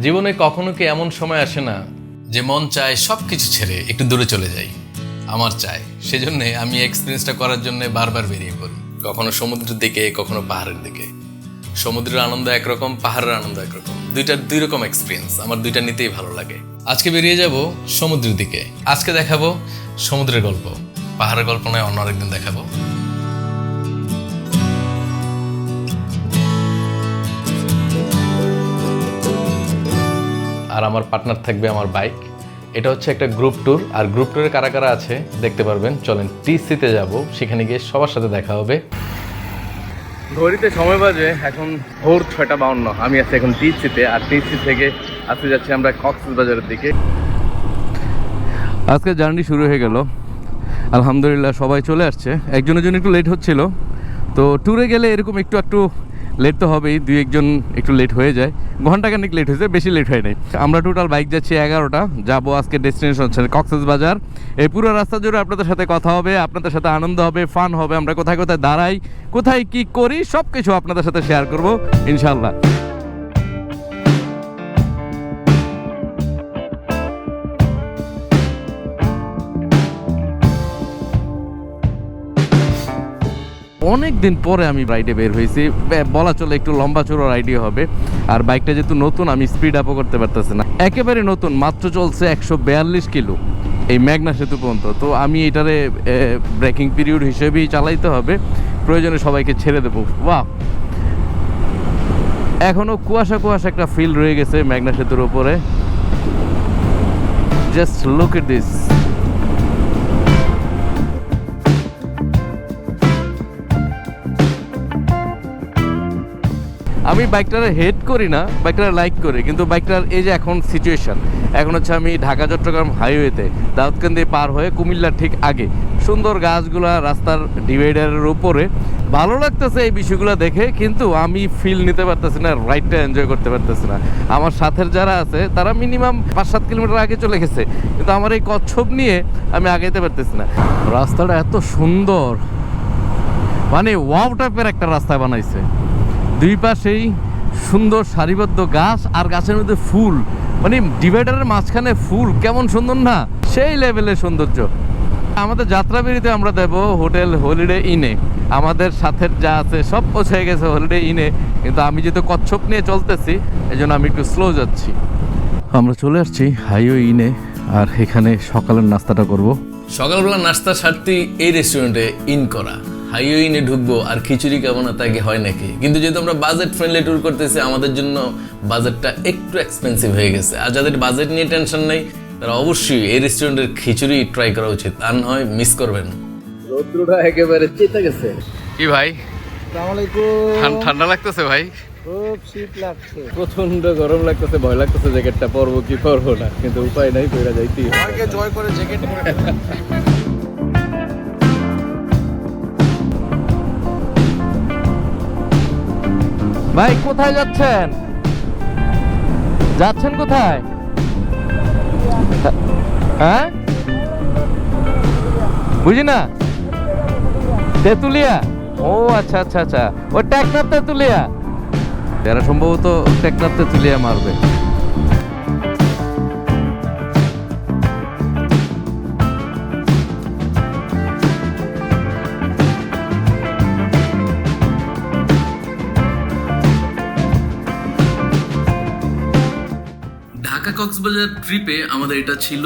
জীবনে কখনো কি এমন সময় আসে না যে মন চায় সব কিছু ছেড়ে একটু দূরে চলে যাই? আমার চাই সেজন্যে আমি এক্সপিরিয়েন্সটা করার জন্য বারবার বেরিয়ে পড়ি। কখনো সমুদ্রের দিকে, কখনো পাহাড়ের দিকে। সমুদ্রের আনন্দ একরকম, পাহাড়ের আনন্দ একরকম। দুইটার দুই রকম এক্সপিরিয়েন্স আমার দুইটা নিতেই ভালো লাগে। আজকে বেরিয়ে যাব সমুদ্রের দিকে। আজকে দেখাবো সমুদ্রের গল্প। পাহাড়ের গল্প নয়, অন্য আরেকদিন দেখাবো। আর আমার পার্টনার থাকবে আমার বাইক এটা হচ্ছে একটা গ্রুপ ট্যুর আর গ্রুপ ট্যুরে কারা কারা আছে দেখতে পারবেন। চলেন টিসিতে যাব সেখানে গিয়ে সবার সাথে দেখা হবে। ঘড়িতে সময় বাজে এখন ভোর ছয়টা বাউন্ন। আমি আছি এখন টিসিতে আর টিসি থেকে আসতে যাচ্ছি আমরা কক্সবাজারের দিকে। আজকে জার্নি শুরু হয়ে গেল। আলহামদুলিল্লাহ সবাই চলে আসছে। একজনের জন্য একটু লেট হচ্ছিল। তো ট্যুরে গেলে এরকম একটু একটু লেট তো হবেই, দুই একজন একটু লেট হয়ে যায়। ঘন্টাখানিক লেট হয়েছে বেশি লেট হয় নাই। আমরা টোটাল বাইক যাচ্ছি এগারোটা, যাব আজকে ডেস্টিনেশন হচ্ছে কক্সেস বাজার এই পুরো রাস্তা জুড়ে আপনাদের সাথে কথা হবে, আপনাদের সাথে আনন্দ হবে ফান হবে, আমরা কোথায় কোথায় দাঁড়াই, কোথায় কি করি সব কিছু আপনাদের সাথে শেয়ার করব ইনশাল্লাহ অনেক দিন পরে আমি রাইডে বের হয়েছি। বে- বলা চলে একটু লম্বা চড়ো রাইডই হবে। আর বাইকটা যেহেতু নতুন, আমি স্পিড আপও করতে পারতেছি না। একেবারে নতুন, মাত্র চলছে একশো বিয়াল্লিশ কিলো এই মেঘনা সেতু পর্যন্ত। তো আমি এটারে ব্রেকিং পিরিয়ড হিসেবেই চালাইতে হবে। প্রয়োজনে সবাইকে ছেড়ে দেবো। বাহ এখনও কুয়াশা কুয়াশা একটা ফিল রয়ে গেছে মেঘনা সেতুর উপরে। জাস্ট লুক এট দিস আমি বাইকটারে হেড করি না, বাইকটারে লাইক করি, কিন্তু বাইকটার এই যে এখন সিচুয়েশন এখন হচ্ছে আমি ঢাকা, চট্টগ্রাম হাইওয়েতে দাউদকান্দি পার হয়ে কুমিল্লার ঠিক আগে। সুন্দর গাছগুলা, রাস্তার ডিভাইডারের উপরে। ভালো লাগতেছে এই বিষয়গুলো দেখে, কিন্তু আমি ফিল নিতে পারতেছি না রাইডটা এনজয় করতে পারতেছি না। আমার সাথের যারা আছে, তারা মিনিমাম পাঁচ সাত কিলোমিটার আগে চলে গেছে। কিন্তু আমার এই কচ্ছপ নিয়ে আমি আগাইতে পারতেছি না। রাস্তাটা এত সুন্দর। মানে ওয়াও টাইপের একটা রাস্তা বানাইছে। দুই পাশেই সুন্দর সারিবদ্ধ গাছ আর গাছের মধ্যে ফুল। মানে ডিভাইডারের মাঝখানে ফুল, কেমন সুন্দর না? সেই লেভেলের সৌন্দর্য। আমাদের যাত্রাবিরিতে আমরা দেব হোটেল হলিডে ইনে। আমাদের সাথে যা আছে সব পৌঁছে গেছে হলিডে ইনে। কিন্তু আমি যেহেতু কচ্ছপ নিয়ে চলতেছি এই জন্য আমি একটু স্লো যাচ্ছি। আমরা চলে আসছি হাইওয়ে ইনে, আর এখানে সকালের নাস্তাটা করব। সকালবেলা নাস্তা সারতেই এই রেস্টুরেন্টে ইন করা। হাইওয়ে ইনে ঢুকবো আর খিচুড়ি কেমন তাকে হয় নাকি? কিন্তু যেহেতু আমরা বাজেট ফ্রেন্ডলি ট্যুর করতেছি আমাদের জন্য বাজেটটা একটু এক্সপেন্সিভ হয়ে গেছে। আর যাদের বাজেট নিয়ে টেনশন নেই তারা অবশ্যই এই রেস্টুরেন্টের খিচুড়ি ট্রাই করা উচিত। আর নয় মিস করবেন। রৌদ্রটা একেবারে চেতে গেছে। কি ভাই? ঠান্ডা লাগতেছে ভাই? খুব শীত লাগছে। প্রচণ্ড গরম লাগতেছে ভয় লাগতেছে জ্যাকেটটা পরবো কি পরবো না। কিন্তু উপায় নাই পয়রা যাইতেই। জয় করে জ্যাকেট পরে। ভাই, কোথায় যাচ্ছেন? যাচ্ছেন কোথায়? হ্যাঁ? বুঝি না? তেঁতুলিয়া? ও আচ্ছা আচ্ছা আচ্ছা। ও ট্যাক্টার তেঁতুলিয়া? এরা সম্ভবত ট্যাক্টার তেঁতুলিয়া মারবে। কক্সবাজার ট্রিপে আমাদের এটা ছিল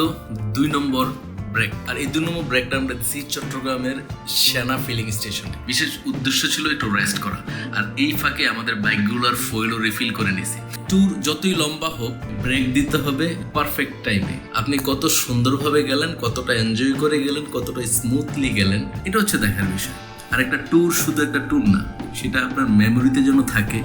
দুই নম্বর ব্রেক আর এই দুই নম্বর ব্রেকটা আমরা দিচ্ছি চট্টগ্রামের সেনা ফিলিং স্টেশনে বিশেষ উদ্দেশ্য ছিল একটু রেস্ট করা। আর এই ফাঁকে আমাদের বাইকগুলোর ফয়েলও রিফিল করে নিয়েছি। ট্যুর যতই লম্বা হোক ব্রেক দিতে হবে পারফেক্ট টাইমে আপনি কত সুন্দরভাবে গেলেন, কতটা এনজয় করে গেলেন, কতটা স্মুথলি গেলেন, এটা হচ্ছে দেখার বিষয়। আর একটা ট্যুর শুধু একটা ট্যুর না, সেটা আপনার মেমোরিতে যেন থাকে,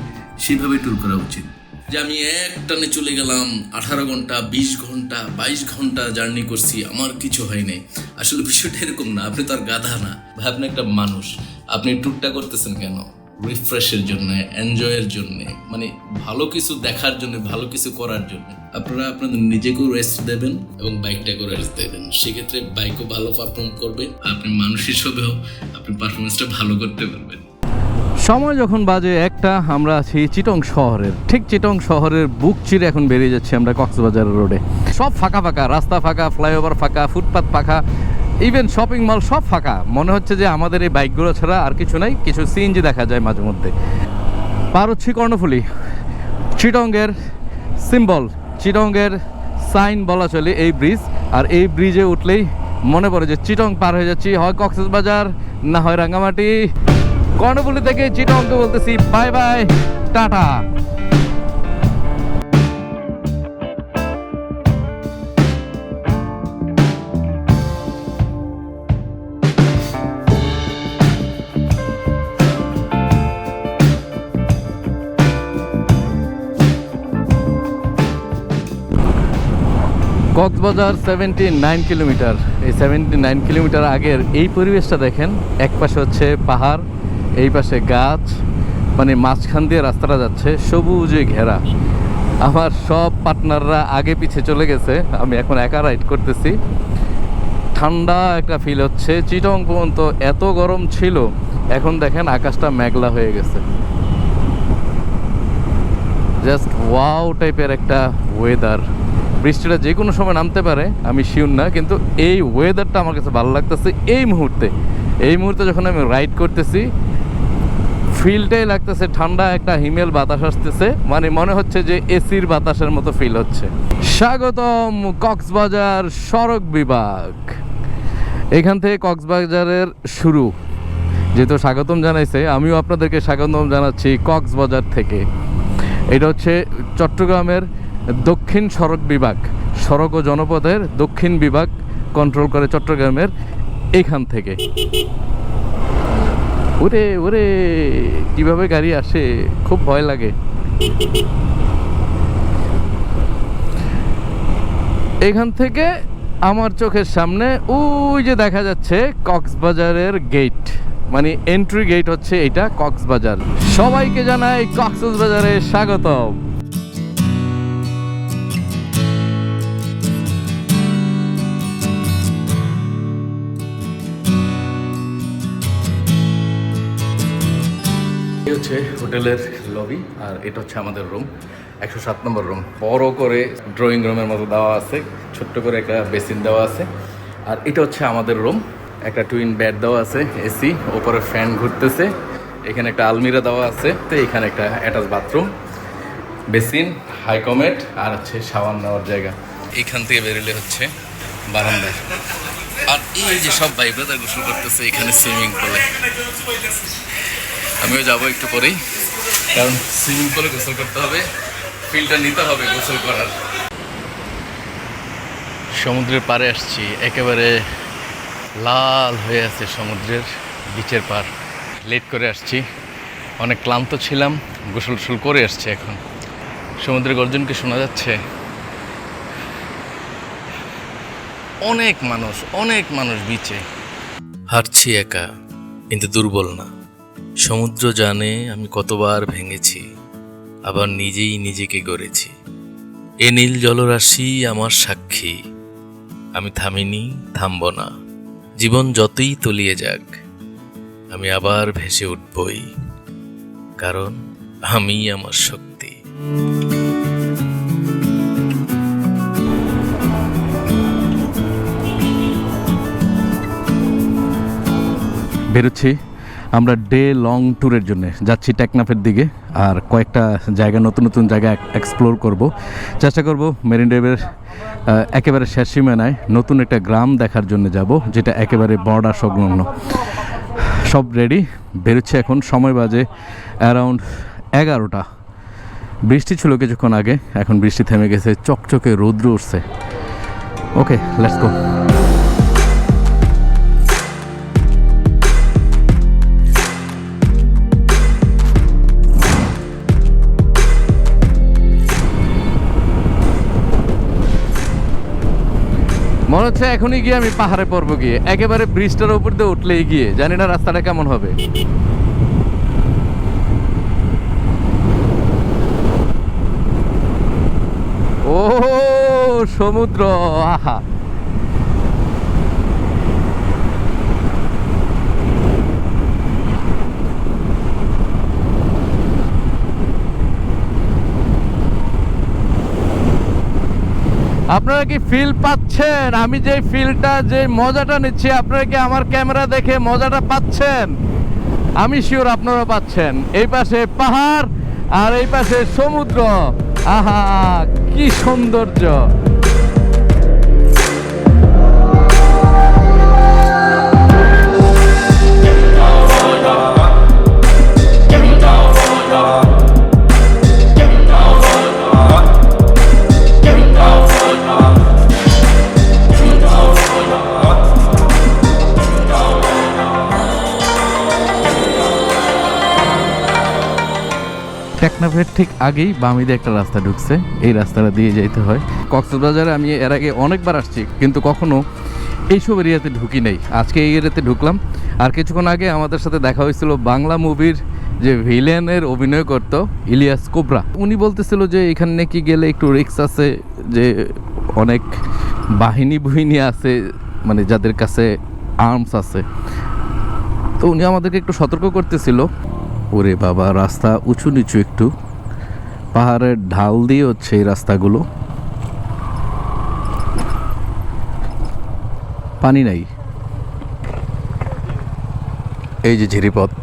সেভাবে ট্যুর করা উচিত। যে আমি এক টানে চলে গেলাম, আঠারো ঘণ্টা, বিশ ঘণ্টা, বাইশ ঘণ্টা জার্নি করছি, আমার কিছু হয় নাই। আসলে বিষয়টা এরকম না, আপনি তো আর গাধা না। ভাই, আপনি একটা মানুষ, আপনি ট্যুরটা করতেছেন কেন? রিফ্রেশের জন্য এনজয়ের জন্য মানে ভালো কিছু দেখার জন্য, ভালো কিছু করার জন্য। আপনারা আপনাদের নিজেকেও রেস্ট দেবেন এবং বাইকটাকেও রেস্ট দেবেন। সেক্ষেত্রে বাইকও ভালো পারফর্ম করবে, আপনি মানুষ হিসেবেও আপনি পারফরমেন্সটা ভালো করতে পারবেন। সময় যখন বাজে একটা, আমরা আছি চিটং শহরের। ঠিক চিটং শহরের বুক চিরে এখন বেরিয়ে যাচ্ছি আমরা কক্সবাজার রোডে। সব ফাঁকা ফাঁকা, রাস্তা ফাঁকা, ফ্লাইওভার ফাঁকা, ফুটপাত ফাঁকা ইভেন শপিং মল সব ফাঁকা। মনে হচ্ছে যে আমাদের এই বাইকগুলো ছাড়া আর কিছু নাই, কিছু সিএনজি দেখা যায় মাঝে মধ্যে। পার হচ্ছি কর্ণফুলি। চিটংয়ের সিম্বল চিটংয়ের সাইন বলা চলে এই ব্রিজ আর এই ব্রিজে উঠলেই মনে পড়ে যে চিটং পার হয়ে যাচ্ছি, হয় কক্সবাজার না হয় রাঙ্গামাটি। কর্ণফুলি থেকে চিটংকে বলতেছি bye bye tata. Cox's Bazar seventy nine kilometre এই সেভেন্টি নাইন কিলোমিটার আগের এই পরিবেশটা দেখেন, এক পাশে হচ্ছে পাহাড় এই পাশে গাছ মানে মাঝখান দিয়ে রাস্তাটা যাচ্ছে, সবুজে ঘেরা। আমার সব পার্টনাররা আগে পিছে চলে গেছে, আমি এখন একা রাইড করতেছি। ঠান্ডা একটা ফিল হচ্ছে, চিটং পর্যন্ত এত গরম ছিল, এখন দেখেন আকাশটা মেঘলা হয়ে গেছে। জাস্ট ওয়াও টাইপের একটা ওয়েদার বৃষ্টিটা যে কোনো সময় নামতে পারে, আমি শিওর না, কিন্তু এই ওয়েদারটা আমার কাছে ভালো লাগতেছে এই মুহূর্তে। এই মুহূর্তে যখন আমি রাইড করতেছি ফিলটাই লাগতেছে, ঠান্ডা একটা হিমেল বাতাস আসতেছে। মানে মনে হচ্ছে যে এসির বাতাসের মতো ফিল হচ্ছে। স্বাগতম কক্সবাজার সড়ক বিভাগ। এখান থেকে কক্সবাজারের শুরু। যেহেতু স্বাগতম জানাইছে, আমিও আপনাদেরকে স্বাগতম জানাচ্ছি কক্সবাজার থেকে। এটা হচ্ছে চট্টগ্রামের দক্ষিণ সড়ক বিভাগ। সড়ক ও জনপথের দক্ষিণ বিভাগ কন্ট্রোল করে চট্টগ্রামের এইখান থেকে। ওরে ওরে, কীভাবে গাড়ি আসে? খুব ভয় লাগে। এখান থেকে আমার চোখের সামনে ওই যে দেখা যাচ্ছে কক্সবাজারের গেট মানে এন্ট্রি গেট হচ্ছে এটা কক্সবাজার। সবাইকে জানাই কক্সবাজারে স্বাগতম। হচ্ছে হোটেলের লবি আর এটা হচ্ছে আমাদের রুম একশো সাত নম্বর রুম বড় করে ড্রয়িং রুমের মতো দেওয়া আছে, ছোট্ট করে একটা বেসিন দেওয়া আছে। আর এটা হচ্ছে আমাদের রুম একটা টুইন বেড দেওয়া আছে এসি ওপরে ফ্যান ঘুরতেছে। এখানে একটা আলমিরা দেওয়া আছে, তো এখানে একটা অ্যাটাচ বাথরুম বেসিন হাইকমেট আর হচ্ছে সাবান নেওয়ার জায়গা। এখান থেকে বেরোলে হচ্ছে বারান্দায় আর এই যে সব ভাই ব্রাদার গোসল করতেছে এখানে সুইমিং পুলে আমিও যাব একটু পরেই। কারণ সুইমিং পুলে গোসল করতে হবে ফিলটা নিতে হবে গোসল করার। সমুদ্রের পাড়ে আসছি, একেবারে লাল হয়ে আছে সমুদ্রের বিচের পার লেট করে আসছি, অনেক ক্লান্ত ছিলাম, গোসল টোসল করে আসছি এখন। সমুদ্রের গর্জনকে শোনা যাচ্ছে। অনেক মানুষ অনেক মানুষ বিচে হাঁটছি একা, কিন্তু দুর্বল না। সমুদ্র জানে আমি কতবার ভেঙেছি, আবার নিজেই নিজেকে গড়েছি। এ নীল জলরাশি আমার সাক্ষী, আমি থামিনি, থামব না। জীবন যতই তলিয়ে যাক, আমি আবার ভেসে উঠবই, কারণ আমি আমার শক্তি। বেরোচ্ছি। আমরা ডে লং ট্যুরের জন্য যাচ্ছি টেকনাফের দিকে আর কয়েকটা জায়গা, নতুন নতুন জায়গা এক্সপ্লোর করব। চেষ্টা করব মেরিন ড্রাইভের একেবারে শেষ সীমানায় নতুন একটা গ্রাম দেখার জন্য যাব, যেটা একেবারে বর্ডার সংলগ্ন। সব রেডি বেরোচ্ছে এখন, সময় বাজে অ্যারাউন্ড এগারোটা। বৃষ্টি ছিল কিছুক্ষণ আগে, এখন বৃষ্টি থেমে গেছে, চকচকে রৌদ্র উঠছে। ওকে লেটস গো মনে হচ্ছে এখনই গিয়ে আমি পাহাড়ে পর্ব গিয়ে। একেবারে ব্রিজটার উপর দিয়ে উঠলেই গিয়ে। জানি না রাস্তাটা কেমন হবে। ও সমুদ্র, আহা। আপনারা কি ফিল পাচ্ছেন? আমি যে ফিলটা যে মজাটা নিচ্ছি, আপনারা কি আমার ক্যামেরা দেখে মজাটা পাচ্ছেন? আমি শিওর আপনারা পাচ্ছেন। এই পাশে পাহাড় আর এই পাশে সমুদ্র। আহা, কি সৌন্দর্য! টেকনাফের ঠিক আগেই বামে দিয়ে একটা রাস্তা ঢুকছে। এই রাস্তাটা দিয়ে যেতে হয়। কক্সবাজারে আমি এর আগে অনেকবার আসছি, কিন্তু কখনো এইসব এরিয়াতে ঢুকি নেই। আজকে এই এরিয়াতে ঢুকলাম। আর কিছুক্ষণ আগে আমাদের সাথে দেখা হয়েছিল বাংলা মুভির যে ভিলেনের অভিনয় করতো ইলিয়াস কোবরা। উনি বলতেছিল যে এখানে নাকি গেলে একটু রিক্স আছে, যে অনেক বাহিনী বুহিনী আছে মানে যাদের কাছে আর্মস আছে। তো উনি আমাদেরকে একটু সতর্ক করতেছিল। ওরে বাবা, রাস্তা উঁচু নিচু একটু। পাহাড়ের ঢাল দিয়ে হচ্ছে এই রাস্তাগুলো। পানি নাই। এই যে ঝিরিপথ,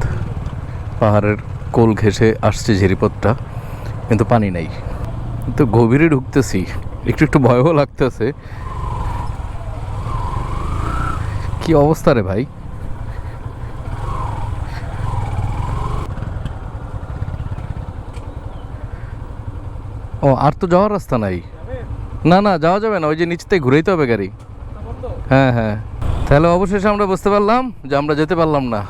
পাহাড়ের কোল ঘেঁষে আসছে ঝিরিপথটা, কিন্তু পানি নাই। তো গভীরে ঢুকতেছি, একটু একটু ভয়ও লাগতেছে। কি অবস্থা রে ভাই? ও, আর তো যাওয়ার রাস্তা নাই। না না, যাওয়া যাবে না, ওই যে নিচ থেকে ঘুরেইতে হবে গাড়ি। হ্যাঁ হ্যাঁ। তাহলে অবশেষে আমরা বুঝতে পারলাম যে আমরা যেতে পারলাম না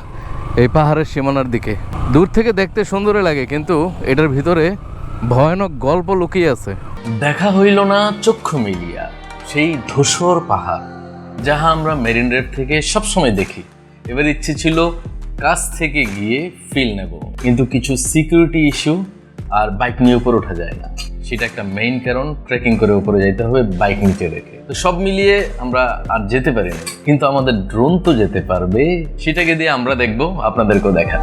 এই পাহাড়ের সীমানার দিকে। দূর থেকে দেখতে সুন্দরই লাগে, কিন্তু এটার ভিতরে ভয়ানক গল্প লুকিয়ে আছে। দেখা হইল না চক্ষু মিলিয়া, সেই ধূসর পাহাড়, যাহা আমরা মেরিন ড্রাইভ থেকে সবসময় দেখি। এবার ইচ্ছে ছিল কাছ থেকে গিয়ে ফিল নেব, কিন্তু কিছু সিকিউরিটি ইস্যু আর বাইক নিয়ে উপরে ওঠা যায় না। সেটা একটা মেইন কারণ ট্রেকিং করে উপরে যাইতে হবে বাইক নিচে রেখে। তো সব মিলিয়ে আমরা আর যেতে পারি না কিন্তু আমাদের ড্রোন তো যেতে পারবে, সেটাকে দিয়ে আমরা দেখব, আপনাদেরকেও দেখা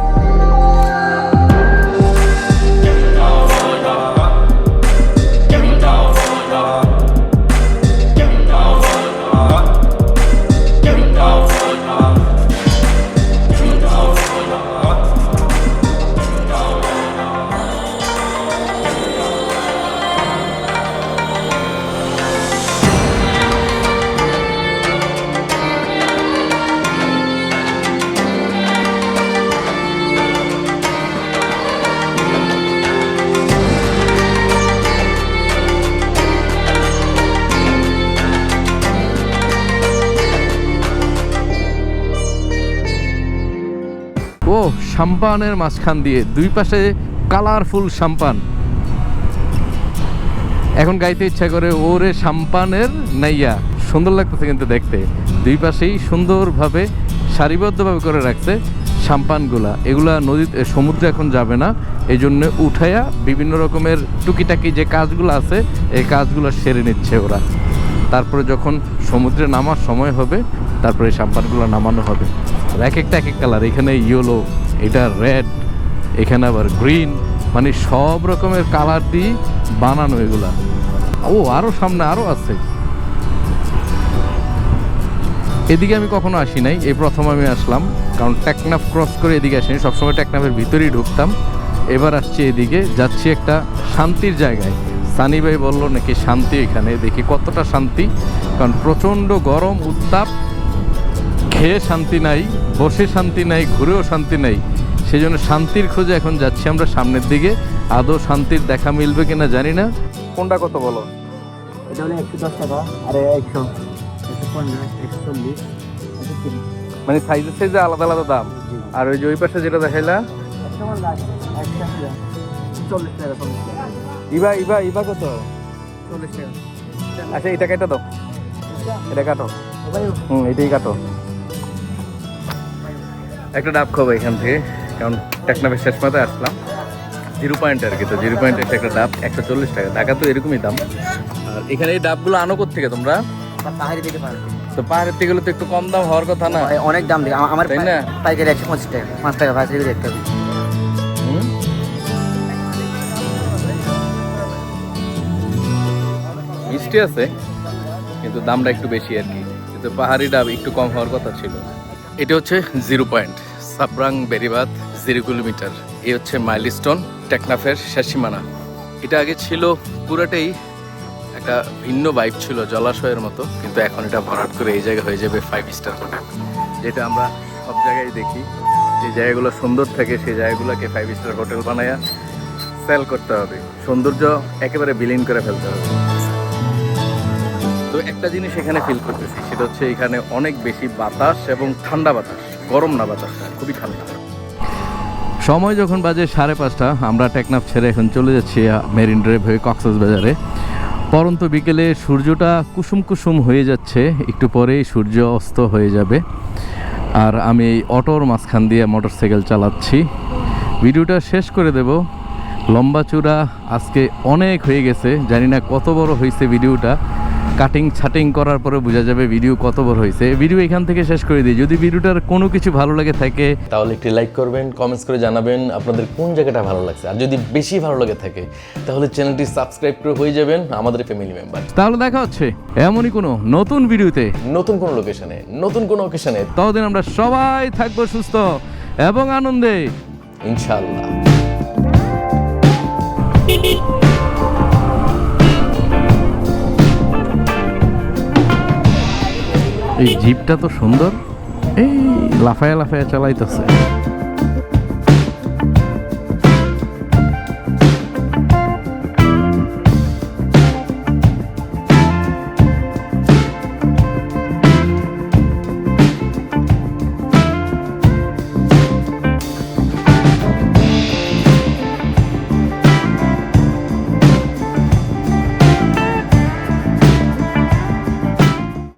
সাম্পানের মাঝখান দিয়ে, দুই পাশে কালারফুল সাম্পান এখন গাইতে ইচ্ছা করে, ওরে সাম্পানের নাইয়া। সুন্দর লাগতেছে কিন্তু দেখতে। দুই পাশেই সুন্দরভাবে, সারিবদ্ধভাবে করে রাখছে সাম্পানগুলা এগুলা নদীতে সমুদ্রে এখন যাবে না। এই জন্য উঠাইয়া বিভিন্ন রকমের টুকিটাকি যে কাজগুলো আছে, এই কাজগুলো সেরে নিচ্ছে ওরা। তারপরে যখন সমুদ্রে নামার সময় হবে, তারপরে এই সাম্পানগুলো নামানো হবে। এক একটা এক এক কালার, এখানে ইয়েলো এটা রেড এখানে আবার গ্রিন মানে সব রকমের কালার দিয়ে বানানো এগুলা। ও আরও সামনে আরও আছে। এদিকে আমি কখনো আসি নাই, এই প্রথম আমি আসলাম, কারণ টেকনাফ ক্রস করে এদিকে আসিনি, সবসময় টেকনাফের ভিতরেই ঢুকতাম। এবার আসছি এদিকে, যাচ্ছি একটা শান্তির জায়গায়। সানি ভাই বলল, নাকি শান্তি এখানে? দেখি কতটা শান্তি, কারণ প্রচণ্ড গরম, উত্তাপ। খেয়ে শান্তি নাই বসে শান্তি নাই ঘুরেও শান্তি নাই সেই জন্য শান্তির খোঁজে এখন যাচ্ছি আমরা সামনের দিকে। আদৌ শান্তির দেখা মিলবে কিনা জানি না। কোনটা কত বলো? এটা হলো একশো দশ টাকা আর একশো একশো পঞ্চাশ একশো চল্লিশ মানে সাইজের সাইজে আলাদা আলাদা দাম। আর ওই যে ওই পাশে যেটা দেখাইলা? ইবা ইবা ইবা কত? চল্লিশ টাকা। আচ্ছা এটা কেটে দাও। এটা কাটো। হুম এটাই কাটো। একটা ডাব খাব এখান থেকে কারণ টেকনাফের শেষ মাথায় আসলাম। জিরো পয়েন্ট আর কি তো জিরো পয়েন্ট একটা একটা ডাব একশো চল্লিশ টাকা। টাকা তো এরকমই দাম। আর এখানে এই ডাবগুলো আনো থেকে তোমরা? পাহাড়ি পারে তো পাহাড়ের থেকে তো একটু কম দাম হওয়ার কথা না? অনেক দাম দেখে আমার তাই না? পাইকারি একশো পঁচিশ টাকা পাঁচ টাকা পাঁচ টাকা দেখতে হবে মিষ্টি আছে কিন্তু দামটা একটু বেশি আর কি। কিন্তু পাহাড়িটা একটু কম হওয়ার কথা ছিল। এটা হচ্ছে জিরো পয়েন্ট। সাপ্রাং বেরিবাদ জিরো কিলোমিটার। এই হচ্ছে মাইলস্টোন, টেকনাফের শেষ সীমানা। এটা আগে ছিল পুরোটাই একটা ভিন্ন ভাইব ছিল, জলাশয়ের মতো, কিন্তু এখন এটা ভরাট করে এই জায়গা হয়ে যাবে ফাইভ স্টার হোটেল যেটা আমরা সব জায়গায় দেখি। যে জায়গাগুলো সুন্দর থাকে, সেই জায়গাগুলোকে ফাইভ স্টার হোটেল বানায়া সেল করতে হবে। সৌন্দর্য একেবারে বিলীন করে ফেলতে হবে। তো একটা জিনিস এখানে ফিল করতেছি, সেটা হচ্ছে এখানে অনেক বেশি বাতাস এবং ঠান্ডা বাতাস, গরম না বাতাসটা খুবই ঠান্ডা। সময় যখন বাজে সাড়ে পাঁচটা, আমরা টেকনাফ ছেড়ে এখন চলে যাচ্ছি মেরিন ড্রাইভ হয়ে কক্সেস বাজারে। পরন্ত বিকেলে সূর্যটা কুসুম কুসুম হয়ে যাচ্ছে, একটু পরেই সূর্য অস্ত হয়ে যাবে। আর আমি এই অটোর মাঝখান দিয়ে মোটরসাইকেল চালাচ্ছি। ভিডিওটা শেষ করে দেব। লম্বা চূড়া আজকে অনেক হয়ে গেছে, জানি না কত বড় হয়েছে ভিডিওটা। কাটিং ছাটিং করার পরে বোঝা যাবে ভিডিও কত বড় হয়েছে। ভিডিও এখান থেকে শেষ করে দিই। যদি ভিডিওটার কোনো কিছু ভালো লাগে থাকে তাহলে একটি লাইক করবেন কমেন্টস করে জানাবেন আপনাদের কোন জায়গাটা ভালো লাগছে। আর যদি বেশি ভালো লাগে থাকে তাহলে চ্যানেলটি সাবস্ক্রাইব করে হয়ে যাবেন আমাদের ফ্যামিলি মেম্বার তাহলে দেখা হচ্ছে এমনই কোনো নতুন ভিডিওতে নতুন কোনো লোকেশনে নতুন কোনো ওকেশনে ততদিন আমরা সবাই থাকব সুস্থ এবং আনন্দে। ইনশাআল্লাহ। এই জিপটা তো সুন্দর। এই লাফায়া লাফায়া চালাইতেছে।